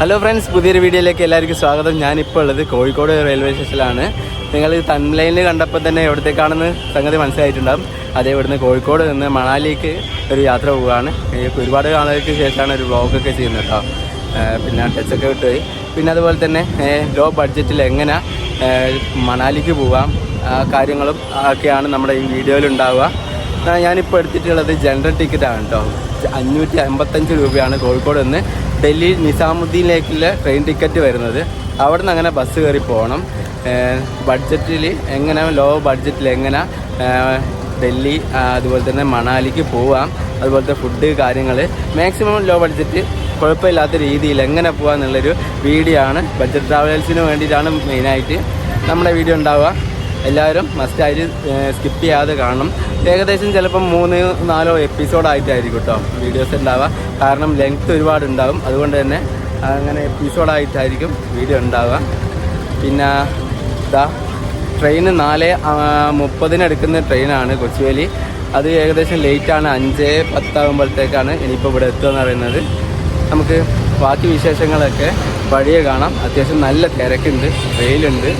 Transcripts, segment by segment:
Hello friends പുതിയൊരു വീഡിയോയിലേക്ക് എല്ലാവർക്കും സ്വാഗതം. ഞാനിപ്പോൾ ഉള്ളത് കോഴിക്കോട് റെയിൽവേ സ്റ്റേഷനിലാണ് നിങ്ങൾ തൺലൈനിൽ കണ്ടപ്പോൾ തന്നെ എവിടത്തേക്കാണെന്ന് സംഗതി മനസ്സിലായിട്ടുണ്ടാകും അതേ ഇവിടുന്ന് കോഴിക്കോട് നിന്ന് മണാലിക്ക് ഒരു യാത്ര പോവുകയാണ്. ഒരുപാട് നാളുകൾക്ക് ശേഷമാണ് ഒരു വ്ളോഗൊക്കെ ചെയ്യുന്നത് കേട്ടോ. പിന്നെ ടച്ചൊക്കെ വിട്ടുപോയി പിന്നെ അതുപോലെ തന്നെ ലോ ബഡ്ജറ്റിൽ എങ്ങനെ മണാലിക്ക് പോവാം കാര്യങ്ങളും ഒക്കെയാണ് നമ്മുടെ ഈ വീഡിയോയിൽ ഉണ്ടാവുക. ഞാനിപ്പോൾ എടുത്തിട്ടുള്ളത് ജനറൽ ടിക്കറ്റാണ് കേട്ടോ. അഞ്ഞൂറ്റി അമ്പത്തഞ്ച് രൂപയാണ് കോഴിക്കോട് നിന്ന് ഡൽഹി നിസാമുദ്ദീനിലേക്കുള്ള ട്രെയിൻ ടിക്കറ്റ് വരുന്നത്. അവിടെ നിന്ന് അങ്ങനെ ബസ് കയറി പോകണം. ബഡ്ജറ്റിൽ എങ്ങനെ ലോ ബഡ്ജറ്റിൽ എങ്ങനെ ഡൽഹി അതുപോലെ തന്നെ മണാലിക്ക് പോവാം. അതുപോലത്തെ ഫുഡ് കാര്യങ്ങൾ മാക്സിമം ലോ ബഡ്ജറ്റ് കുഴപ്പമില്ലാത്ത രീതിയിൽ എങ്ങനെ പോകാമെന്നുള്ളൊരു വീഡിയോ ആണ്. ബഡ്ജറ്റ് ട്രാവലേഴ്സിന് വേണ്ടിയിട്ടാണ് മെയിനായിട്ട് നമ്മുടെ വീഡിയോ ഉണ്ടാവുക. എല്ലാവരും മസ്റ്റായിട്ട് സ്കിപ്പ് ചെയ്യാതെ കാണണം. ഏകദേശം ചിലപ്പം മൂന്ന് നാലോ എപ്പിസോഡായിട്ടായിരിക്കും കേട്ടോ വീഡിയോസ് ഉണ്ടാവുക. കാരണം ലെങ്ത് ഒരുപാട് ഉണ്ടാവും അതുകൊണ്ട് തന്നെ അങ്ങനെ എപ്പിസോഡായിട്ടായിരിക്കും വീഡിയോ ഉണ്ടാവുക. പിന്നെ ഇതാ ട്രെയിൻ നാല് മുപ്പതിന് എടുക്കുന്ന ട്രെയിനാണ് കൊച്ചുവേലി. അത് ഏകദേശം ലേറ്റാണ് അഞ്ച് പത്താകുമ്പോഴത്തേക്കാണ് ഇനിയിപ്പോൾ ഇവിടെ എത്തുകയെന്ന് പറയുന്നത്. നമുക്ക് ബാക്കി വിശേഷങ്ങളൊക്കെ വഴിയെ കാണാം. അത്യാവശ്യം നല്ല തിരക്കുണ്ട് വെയിലുണ്ട്.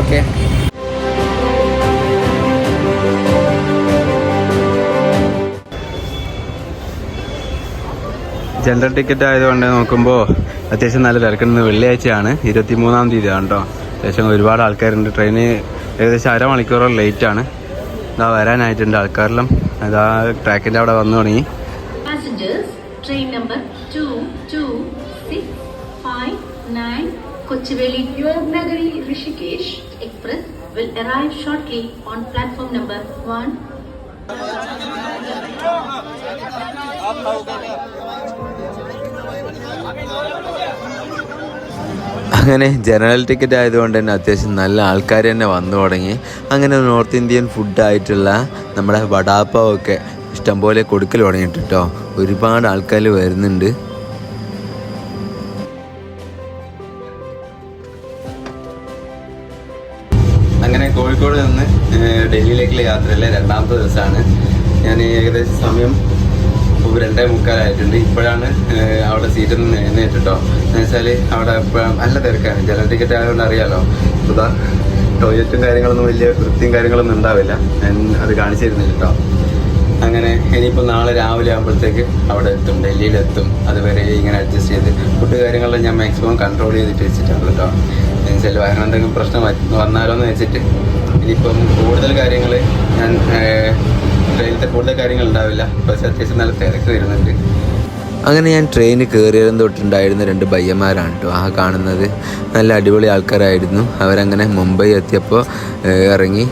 ഓക്കെ. ജനറൽ ടിക്കറ്റ് ആയതുകൊണ്ട് നോക്കുമ്പോൾ അത്യാവശ്യം നല്ല തിരക്കുന്നത് വെള്ളിയാഴ്ചയാണ്. ഇരുപത്തി മൂന്നാം തീയതി ആണ് കേട്ടോ അത്യാവശ്യം ഒരുപാട് ആൾക്കാരുണ്ട്. ട്രെയിന് ഏകദേശം അരമണിക്കൂറോളം ലേറ്റാണ് ഇതാ വരാനായിട്ടുണ്ട് ആൾക്കാരെല്ലാം. ഇതാ ട്രാക്കിന്റെ അവിടെ വന്നു തുടങ്ങി. 22659 Kochiveli Nagari Rishikesh express will arrive shortly on platform number 1. അങ്ങനെ ജനറൽ ടിക്കറ്റ് ആയതുകൊണ്ട് തന്നെ അത്യാവശ്യം നല്ല ആൾക്കാർ തന്നെ വന്നു തുടങ്ങി. അങ്ങനെ നോർത്ത് ഇന്ത്യൻ ഫുഡായിട്ടുള്ള നമ്മുടെ വടാപ്പാവൊക്കെ ഇഷ്ടംപോലെ കൊടുക്കൽ തുടങ്ങിയിട്ട് കേട്ടോ ഒരുപാട് ആൾക്കാർ വരുന്നുണ്ട്. അങ്ങനെ കോഴിക്കോട് നിന്ന് ഡൽഹിയിലേക്കുള്ള യാത്രയിലെ രണ്ടാമത്തെ ദിവസമാണ്. ഞാൻ ഏകദേശം സമയം ഇപ്പോൾ രണ്ടേ മുക്കാലായിട്ടുണ്ട്. ഇപ്പോഴാണ് അവിടെ സീറ്റിൽ നിന്ന് എഴുന്നേറ്റിട്ടോ എന്ന് വെച്ചാൽ അവിടെ നല്ല തിരക്കാണ്. ജനറൽ ടിക്കറ്റ് ആയതുകൊണ്ട് അറിയാലോ. ഇതാ ടോയ്ലറ്റും കാര്യങ്ങളൊന്നും വലിയ വൃത്തിയും കാര്യങ്ങളൊന്നും ഉണ്ടാവില്ല. ഞാൻ അത് കാണിച്ചു തരുന്നില്ല കേട്ടോ അങ്ങനെ ഇനിയിപ്പോൾ നാളെ രാവിലെ ആകുമ്പോഴത്തേക്ക് അവിടെ എത്തും. ഡൽഹിയിലെത്തും. അതുവരെ ഇങ്ങനെ അഡ്ജസ്റ്റ് ചെയ്ത് ഫുഡ് കാര്യങ്ങളെല്ലാം ഞാൻ മാക്സിമം കൺട്രോൾ ചെയ്തിട്ട് വെച്ചിട്ടുണ്ട് കേട്ടോ എന്നുവെച്ചാൽ വേറെ എന്തെങ്കിലും പ്രശ്നം വന്നാലോ എന്ന് വെച്ചിട്ട്. ഇനിയിപ്പം കൂടുതൽ കാര്യങ്ങൾ ഞാൻ ട്രെയിനിലത്തെ കൂടുതൽ കാര്യങ്ങൾ ഉണ്ടാവില്ല പക്ഷേ അത്യാവശ്യം നല്ല തിരക്ക് വരുന്നുണ്ട്. അങ്ങനെ ഞാൻ ട്രെയിനിൽ കയറിയതും തൊട്ടുണ്ടായിരുന്ന രണ്ട് ബയ്യന്മാരാണ് കേട്ടോ ആ കാണുന്നത് നല്ല അടിപൊളി ആൾക്കാരായിരുന്നു. അവരങ്ങനെ മുംബൈ എത്തിയപ്പോൾ ഇറങ്ങി.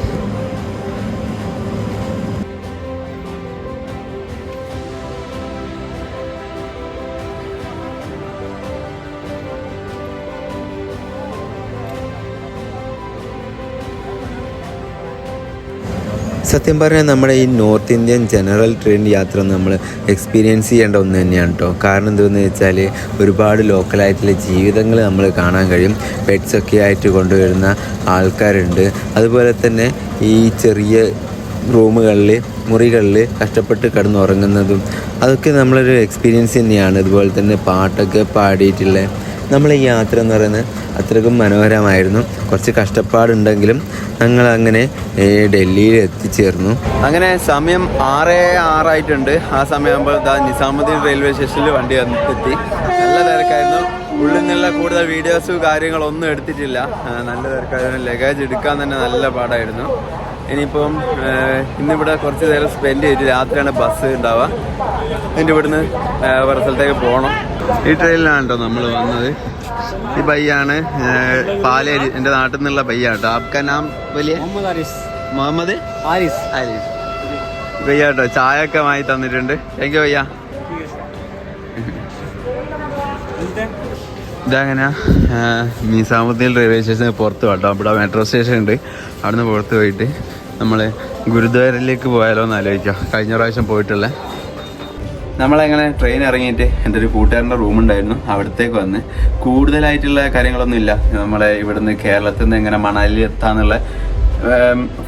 സത്യം പറഞ്ഞാൽ നമ്മുടെ ഈ നോർത്ത് ഇന്ത്യൻ ജനറൽ ട്രെയിൻ യാത്ര നമ്മൾ എക്സ്പീരിയൻസ് ചെയ്യേണ്ട ഒന്ന് തന്നെയാണ് കേട്ടോ കാരണം എന്തെന്ന് വെച്ചാൽ ഒരുപാട് ലോക്കലായിട്ടുള്ള ജീവിതങ്ങൾ നമ്മൾ കാണാൻ കഴിയും. പെറ്റ്സ് ഒക്കെ ആയിട്ട് കൊണ്ടുവരുന്ന ആൾക്കാരുണ്ട്. അതുപോലെ തന്നെ ഈ ചെറിയ റൂമുകളിൽ മുറികളിൽ കഷ്ടപ്പെട്ട് കിടന്നുറങ്ങുന്നതും അതൊക്കെ നമ്മളൊരു എക്സ്പീരിയൻസ് തന്നെയാണ്. അതുപോലെ തന്നെ പാട്ടൊക്കെ പാടിയിട്ടുള്ള നമ്മളെ ഈ യാത്ര എന്ന് പറയുന്നത് അത്രക്കും മനോഹരമായിരുന്നു. കുറച്ച് കഷ്ടപ്പാടുണ്ടെങ്കിലും ഞങ്ങൾ അങ്ങനെ ഡൽഹിയിൽ എത്തിച്ചേർന്നു. അങ്ങനെ സമയം ആറ് ആറായിട്ടുണ്ട്. ആ സമയമാകുമ്പോൾ നിസാമുദ്ദീൻ റെയിൽവേ സ്റ്റേഷനിൽ വണ്ടി എത്തി. നല്ല തിരക്കായിരുന്നു. ഉള്ളിൽ നിന്നുള്ള കൂടുതൽ വീഡിയോസ് കാര്യങ്ങളൊന്നും എടുത്തിട്ടില്ല. നല്ല തിരക്കായിരുന്നു. ലഗേജ് എടുക്കാൻ തന്നെ നല്ല പാടായിരുന്നു. ഇനിയിപ്പം ഇന്നിവിടെ കുറച്ച് നേരം സ്പെൻഡ് ചെയ്തിട്ട് രാത്രിയാണ് ബസ് ഉണ്ടാവുക. എന്നിട്ട് ഇവിടുന്ന് വേറെ സ്ഥലത്തേക്ക് പോകണം. ഈ ട്രെയിനിലാണ് കേട്ടോ നമ്മൾ വന്നത്. ഈ പയ്യാണ് പാലേരി എന്റെ നാട്ടിൽ നിന്നുള്ള പയ്യാട്ടോ ആപ്ക നാം വലിയ? മുഹമ്മദ് ആരിസ് ആരിസ് പയ്യാട്ടോ ചായ ഒക്കെ വാങ്ങി തന്നിട്ടുണ്ട്. താങ്ക് യു പയ്യ ഇതങ്ങനെ നിസാമുദ്ദീൻ റെയിൽവേ സ്റ്റേഷന് പുറത്ത് കേട്ടോ അവിടെ മെട്രോ സ്റ്റേഷൻ ഉണ്ട്. അവിടുന്ന് പുറത്ത് പോയിട്ട് നമ്മൾ ഗുരുദ്വാരയിലേക്ക് പോയാലോ എന്ന് ആലോചിക്കാം. കഴിഞ്ഞ പ്രാവശ്യം പോയിട്ടുള്ള നമ്മളെങ്ങനെ ട്രെയിൻ ഇറങ്ങിയിട്ട് എന്റെ ഒരു കൂട്ടുകാരന്റെ റൂമുണ്ടായിരുന്നു അവിടത്തേക്ക് വന്ന്. കൂടുതലായിട്ടുള്ള കാര്യങ്ങളൊന്നും ഇല്ല. നമ്മളെ ഇവിടുന്ന് കേരളത്തിൽ നിന്ന് എങ്ങനെ മണാലി എത്താന്നുള്ള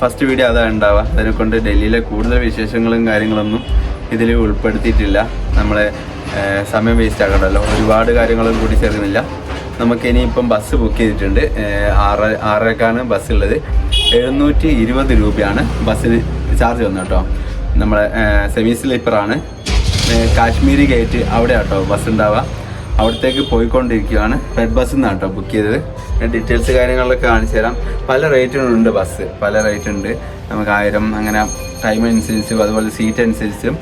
ഫസ്റ്റ് വീഡിയോ അതാണ് ഉണ്ടാവുക. അതിനെക്കൊണ്ട് ഡൽഹിയിലെ കൂടുതൽ വിശേഷങ്ങളും കാര്യങ്ങളൊന്നും ഇതിൽ ഉൾപ്പെടുത്തിയിട്ടില്ല. നമ്മളെ സമയം വേസ്റ്റ് ആക്കണ്ടല്ലോ ഒരുപാട് കാര്യങ്ങളും കൂടി ചേർക്കുന്നില്ല. നമുക്ക് ഇനിയിപ്പം ബസ് ബുക്ക് ചെയ്തിട്ടുണ്ട്. ആറ് ആറരക്കാണ് ബസ് ഉള്ളത്. എഴുന്നൂറ്റി ഇരുപത് രൂപയാണ് ബസ്സിന് ചാർജ് വന്നു കേട്ടോ. നമ്മളെ സെമി സ്ലീപ്പറാണ് കാശ്മീരി ഗേറ്റ് അവിടെ ആട്ടോ ബസ് ഉണ്ടാവുക. അവിടത്തേക്ക് പോയിക്കൊണ്ടിരിക്കുകയാണ്. റെഡ് ബസ് നിന്നാണ് കേട്ടോ ബുക്ക് ചെയ്തത് ഡീറ്റെയിൽസ് കാര്യങ്ങളൊക്കെ കാണിച്ചു തരാം. പല റേറ്റിനുണ്ട് ബസ് പല റേറ്റ് ഉണ്ട്. നമുക്ക് ആയിരം അങ്ങനെ ടൈം അനുസരിച്ചും അതുപോലെ സീറ്റ് അനുസരിച്ചും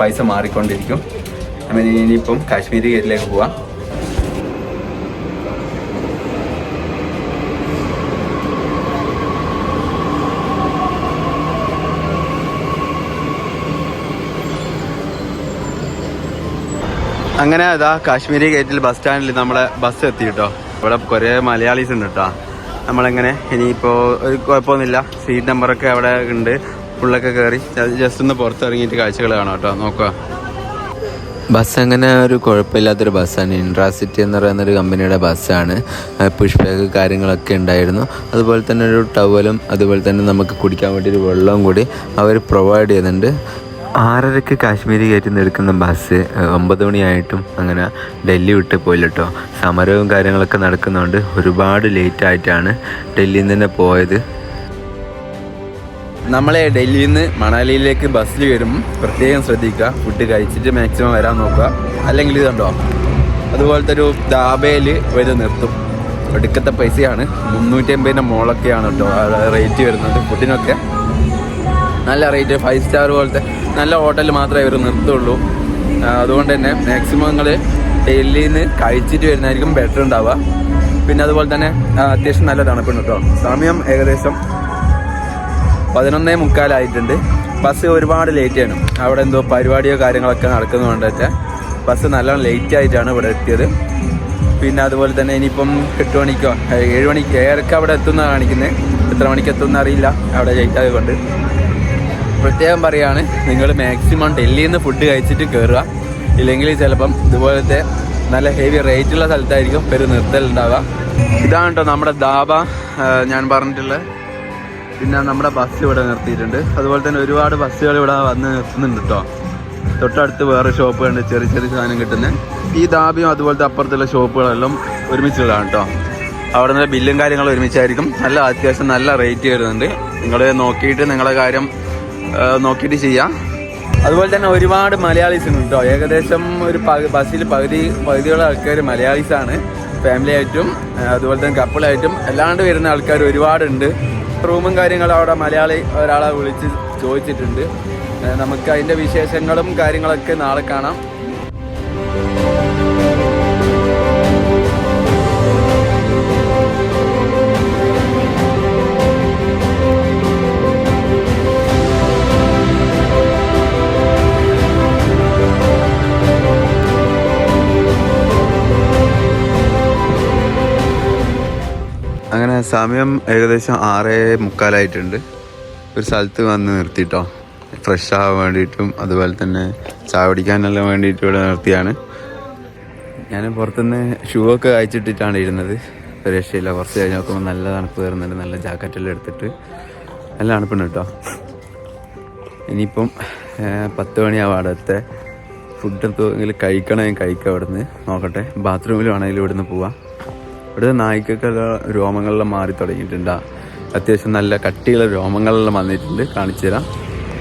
പൈസ മാറിക്കൊണ്ടിരിക്കും. അങ്ങനെ ഇനിയിപ്പം കാശ്മീരി ഗേറ്റിലേക്ക് പോവാം. അങ്ങനെ അതാ കാശ്മീരി ഗേറ്റിൽ ബസ് സ്റ്റാൻഡിൽ നമ്മളെ ബസ് എത്തി കേട്ടോ ഇവിടെ കുറേ മലയാളീസ് ഉണ്ട് കേട്ടോ നമ്മളെങ്ങനെ ഇനിയിപ്പോൾ ഒരു കുഴപ്പമൊന്നുമില്ല. സീറ്റ് നമ്പറൊക്കെ അവിടെ ഉണ്ട്. ഫുള്ളൊക്കെ കയറി ജസ്റ്റ് ഒന്ന് പുറത്തിറങ്ങിയിട്ട് കാഴ്ചകൾ കാണാം കേട്ടോ നോക്കുക. ബസ് അങ്ങനെ ഒരു കുഴപ്പമില്ലാത്തൊരു ബസ്സാണ് ഇൻട്രാസിറ്റി എന്ന് പറയുന്ന ഒരു കമ്പനിയുടെ ബസ്സാണ് പുഷ് ബാഗ് കാര്യങ്ങളൊക്കെ ഉണ്ടായിരുന്നു. അതുപോലെ തന്നെ ഒരു ടവലും അതുപോലെ തന്നെ നമുക്ക് കുടിക്കാൻ വേണ്ടി ഒരു വെള്ളവും കൂടി അവർ പ്രൊവൈഡ് ചെയ്യുന്നുണ്ട്. ആറരയ്ക്ക് കാശ്മീരി കയറ്റി നിൽക്കുന്ന ബസ് ഒമ്പത് മണിയായിട്ടും അങ്ങനെ ഡൽഹി വിട്ട് പോയില്ല കേട്ടോ സമരവും കാര്യങ്ങളൊക്കെ നടക്കുന്നതുകൊണ്ട് ഒരുപാട് ലേറ്റ് ആയിട്ടാണ് ഡൽഹിയിൽ നിന്ന് തന്നെ പോയത്. നമ്മളെ ഡൽഹിയിൽ നിന്ന് മണാലിയിലേക്ക് ബസ്സിൽ വരും. പ്രത്യേകം ശ്രദ്ധിക്കുക. ഫുഡ് കഴിച്ചിട്ട് മാക്സിമം വരാൻ നോക്കുക. അല്ലെങ്കിൽ ഇതുണ്ടോ? അതുപോലത്തെ ഒരു ദാബയിൽ വരെ നിർത്തും. ഒടുക്കത്തെ പൈസയാണ്. മുന്നൂറ്റി അമ്പതിന്റെ മോളൊക്കെയാണ് കേട്ടോ റേറ്റ് വരുന്നത്. ഫുഡിനൊക്കെ നല്ല റേറ്റ് ഫൈവ് സ്റ്റാർ പോലത്തെ നല്ല ഹോട്ടൽ മാത്രമേ ഇവർ നിർത്തുള്ളൂ. അതുകൊണ്ട് തന്നെ മാക്സിമം നിങ്ങൾ ഡൽഹിയിൽ നിന്ന് കഴിച്ചിട്ട് വരുന്നതായിരിക്കും ബെറ്റർ ഉണ്ടാവുക. പിന്നെ അതുപോലെ തന്നെ അത്യാവശ്യം നല്ല തണുപ്പുണ്ട് കേട്ടോ. സമയം ഏകദേശം പതിനൊന്നേ മുക്കാലായിട്ടുണ്ട് ബസ് ഒരുപാട് ലേറ്റ് ആണ്. അവിടെ എന്തോ പരിപാടിയോ കാര്യങ്ങളൊക്കെ നടക്കുന്നതുകൊണ്ടൊക്കെ ബസ് നല്ലോണം ലേറ്റ് ആയിട്ടാണ് ഇവിടെ എത്തിയത്. പിന്നെ അതുപോലെ തന്നെ ഇനിയിപ്പം എട്ട് മണിക്കോ ഏഴ് മണിക്ക് ഏറെ അവിടെ എത്തുന്ന കാണിക്കുന്നത് എത്ര മണിക്ക് എത്തുമെന്ന് അറിയില്ല അവിടെ ലേറ്റ് ആയതുകൊണ്ട്. പ്രത്യേകം പറയുകയാണ് നിങ്ങൾ മാക്സിമം ഡൽഹിയിൽ നിന്ന് ഫുഡ് കഴിച്ചിട്ട് കയറുക ഇല്ലെങ്കിൽ ചിലപ്പം ഇതുപോലത്തെ നല്ല ഹെവി റേറ്റുള്ള സ്ഥലത്തായിരിക്കും ഒരു നിർത്തലുണ്ടാവുക ഇതാണ് കേട്ടോ നമ്മുടെ ദാബ ഞാൻ പറഞ്ഞിട്ടുള്ള. പിന്നെ നമ്മുടെ ബസ് ഇവിടെ നിർത്തിയിട്ടുണ്ട്. അതുപോലെ തന്നെ ഒരുപാട് ബസ്സുകൾ ഇവിടെ വന്ന് നിർത്തുന്നുണ്ട് കേട്ടോ തൊട്ടടുത്ത് വേറെ ഷോപ്പുകളുണ്ട് ചെറിയ ചെറിയ സാധനം കിട്ടുന്നത് ഈ ദാബിയും അതുപോലത്തെ അപ്പുറത്തുള്ള ഷോപ്പുകളെല്ലാം ഒരുമിച്ചുള്ളതാണ് കേട്ടോ അവിടെ നിന്ന് ബില്ലും കാര്യങ്ങളും ഒരുമിച്ചായിരിക്കും. നല്ല അത്യാവശ്യം നല്ല റേറ്റ് വരുന്നുണ്ട്. നിങ്ങൾ നോക്കിയിട്ട് നിങ്ങളുടെ കാര്യം നോക്കിയിട്ട് ചെയ്യാം. അതുപോലെ തന്നെ ഒരുപാട് മലയാളീസ് ഉണ്ട് കേട്ടോ ഏകദേശം ഒരു ബസ്സിൽ പകുതി പകുതിയുള്ള ആൾക്കാർ മലയാളീസാണ്. ഫാമിലി ആയിട്ടും അതുപോലെ തന്നെ കപ്പിളായിട്ടും. അല്ലാണ്ട് വരുന്ന ആൾക്കാർ ഒരുപാടുണ്ട്. റൂമും കാര്യങ്ങളും അവിടെ മലയാളി ഒരാളെ വിളിച്ച് ചോദിച്ചിട്ടുണ്ട്. നമുക്ക് അതിന്റെ വിശേഷങ്ങളും കാര്യങ്ങളൊക്കെ നാളെ കാണാം. സമയം ഏകദേശം ആറേ മുക്കാലായിട്ടുണ്ട്. ഒരു സ്ഥലത്ത് വന്ന് നിർത്തിയിട്ടോ ഫ്രഷ് ആവാൻ വേണ്ടിയിട്ടും അതുപോലെ തന്നെ ചായ പിടിക്കാനെല്ലാം വേണ്ടിയിട്ടും ഇവിടെ നിർത്തിയാണ്. ഞാൻ പുറത്തുനിന്ന് ഷൂ ഒക്കെ അയച്ചിട്ടിട്ടാണ് ഇരുന്നത്. രക്ഷയില്ല കുറച്ച് കഴിഞ്ഞ് നോക്കുമ്പോൾ നല്ല തണുപ്പ് കയറുന്നുണ്ട് നല്ല ജാക്കറ്റെല്ലാം എടുത്തിട്ട്. നല്ല തണുപ്പുണ്ട് കേട്ടോ. ഇനിയിപ്പം പത്ത് മണിയാവും അവിടുത്തെ ഫുഡ് എന്തെങ്കിലും കഴിക്കണമെങ്കിൽ കഴിക്കാം ഇവിടുന്ന് നോക്കട്ടെ ബാത്റൂമിൽ വേണമെങ്കിലും ഇവിടുന്ന് പോവാം. ഇവിടുത്തെ നായ്ക്കൊക്കെല്ലാം രോമങ്ങളെല്ലാം മാറി തുടങ്ങിയിട്ടുണ്ട്. അത്യാവശ്യം നല്ല കട്ടിയുള്ള രോമങ്ങളെല്ലാം വന്നിട്ടുണ്ട്. കാണിച്ചു തരാം.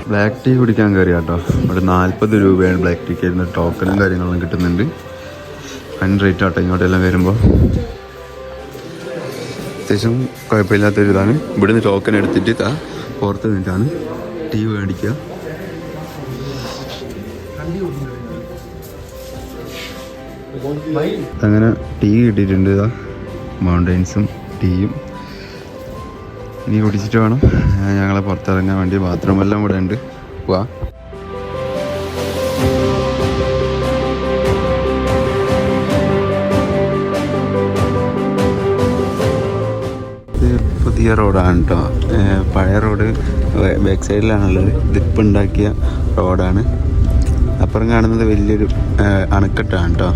ബ്ലാക്ക് ടീ കുടിക്കാൻ കയറി കേട്ടോ ഇവിടെ നാൽപ്പത് രൂപയാണ് ബ്ലാക്ക് ടീക്ക് വരുന്ന ടോക്കണും കാര്യങ്ങളും കിട്ടുന്നുണ്ട്. വൺ റേറ്റ് ആട്ടോ ഇങ്ങോട്ടെല്ലാം വരുമ്പോൾ അത്യാവശ്യം കുഴപ്പമില്ലാത്തൊരു ഇതാണ് ഇവിടുന്ന് ടോക്കൺ എടുത്തിട്ട് താ പുറത്ത് നിന്നിട്ടാണ് ടീ മേടിക്കുക. അങ്ങനെ ടീ കിട്ടിയിട്ടുണ്ട് ഇതാ. മൗണ്ടൈൻസും ടീയും ഇനി കുടിച്ചിട്ട് വേണം. ഞങ്ങളെ പുറത്തിറങ്ങാൻ വേണ്ടി ബാത്റൂം എല്ലാം ഇവിടെ ഉണ്ട്. പോവാ പുതിയ റോഡാണ് കേട്ടോ പഴയ റോഡ് ബാക്ക് സൈഡിലാണുള്ളത് ഇതിപ്പോൾ ഉണ്ടാക്കിയ റോഡാണ്. അപ്പുറം കാണുന്നത് വലിയൊരു അണക്കെട്ടാണ് കേട്ടോ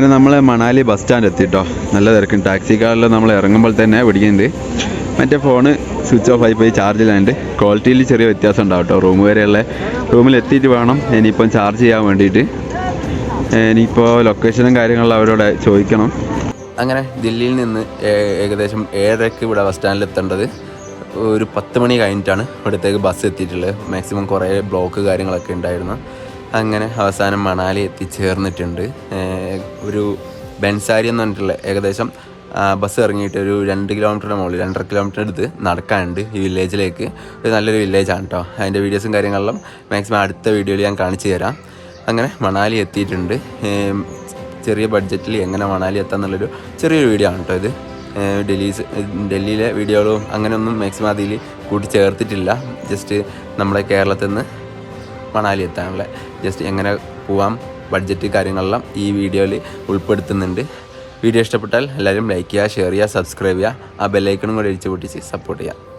അങ്ങനെ നമ്മൾ മണാലി ബസ് സ്റ്റാൻഡ് എത്തിട്ടോ. നല്ല തിരക്കും. ടാക്സി കാറിൽ നമ്മൾ ഇറങ്ങുമ്പോൾ തന്നെ പിടിക്കുന്നുണ്ട്. മറ്റേ ഫോണ് സ്വിച്ച് ഓഫ് ആയി പോയി ചാർജ് ചാർജിലാണ്ട് ക്വാളിറ്റിയിൽ ചെറിയ വ്യത്യാസം ഉണ്ടാവും കേട്ടോ റൂം വരെയുള്ള റൂമിൽ എത്തിയിട്ട് വേണം. ഇനിയിപ്പം ചാർജ് ചെയ്യാൻ വേണ്ടിയിട്ട്. ഇനിയിപ്പോൾ ലൊക്കേഷനും കാര്യങ്ങളും അവരോട് ചോദിക്കണം. അങ്ങനെ ദില്ലിയിൽ നിന്ന് ഏകദേശം ഏഴരക്ക് ഇവിടെ ബസ് സ്റ്റാൻഡിൽ എത്തേണ്ടത് ഒരു പത്ത് മണി കഴിഞ്ഞിട്ടാണ് ഇവിടത്തേക്ക് ബസ് എത്തിയിട്ടുള്ളത്. മാക്സിമം കുറേ ബ്ലോക്ക് കാര്യങ്ങളൊക്കെ ഉണ്ടായിരുന്നു. അങ്ങനെ അവസാനം മണാലി എത്തിച്ചേർന്നിട്ടുണ്ട് ഒരു ബെൻസാരി എന്ന് പറഞ്ഞിട്ടുള്ള ഏകദേശം ബസ് ഇറങ്ങിയിട്ട് ഒരു രണ്ട് കിലോമീറ്ററിന് മുകളിൽ രണ്ടര കിലോമീറ്റർ എടുത്ത് നടക്കാനുണ്ട് ഈ വില്ലേജിലേക്ക്. ഒരു നല്ലൊരു വില്ലേജാണ് കേട്ടോ അതിന്റെ വീഡിയോസും കാര്യങ്ങളെല്ലാം മാക്സിമം അടുത്ത വീഡിയോയിൽ ഞാൻ കാണിച്ചു തരാം. അങ്ങനെ മണാലി എത്തിയിട്ടുണ്ട്. ചെറിയ ബഡ്ജറ്റിൽ എങ്ങനെ മണാലി എത്താന്നുള്ളൊരു ചെറിയൊരു വീഡിയോ ആണ് കേട്ടോ ഇത്. ഡൽഹി ഡൽഹിയിലെ വീഡിയോകളും അങ്ങനെയൊന്നും മാക്സിമം അതിൽ കൂട്ടി ചേർത്തിട്ടില്ല ജസ്റ്റ് നമ്മുടെ കേരളത്തിൽ നിന്ന് മണാലി എത്താനുള്ള ജസ്റ്റ് എങ്ങനെ പോവാം ബഡ്ജറ്റ് കാര്യങ്ങളെല്ലാം ഈ വീഡിയോയിൽ ഉൾപ്പെടുത്തുന്നുണ്ട്. വീഡിയോ ഇഷ്ടപ്പെട്ടാൽ എല്ലാവരും ലൈക്ക് ചെയ്യുക ഷെയർ ചെയ്യുക സബ്സ്ക്രൈബ് ചെയ്യുക. ആ ബെല്ലൈക്കണും കൂടി അടിച്ചു പൊട്ടിച്ച് സപ്പോർട്ട് ചെയ്യുക.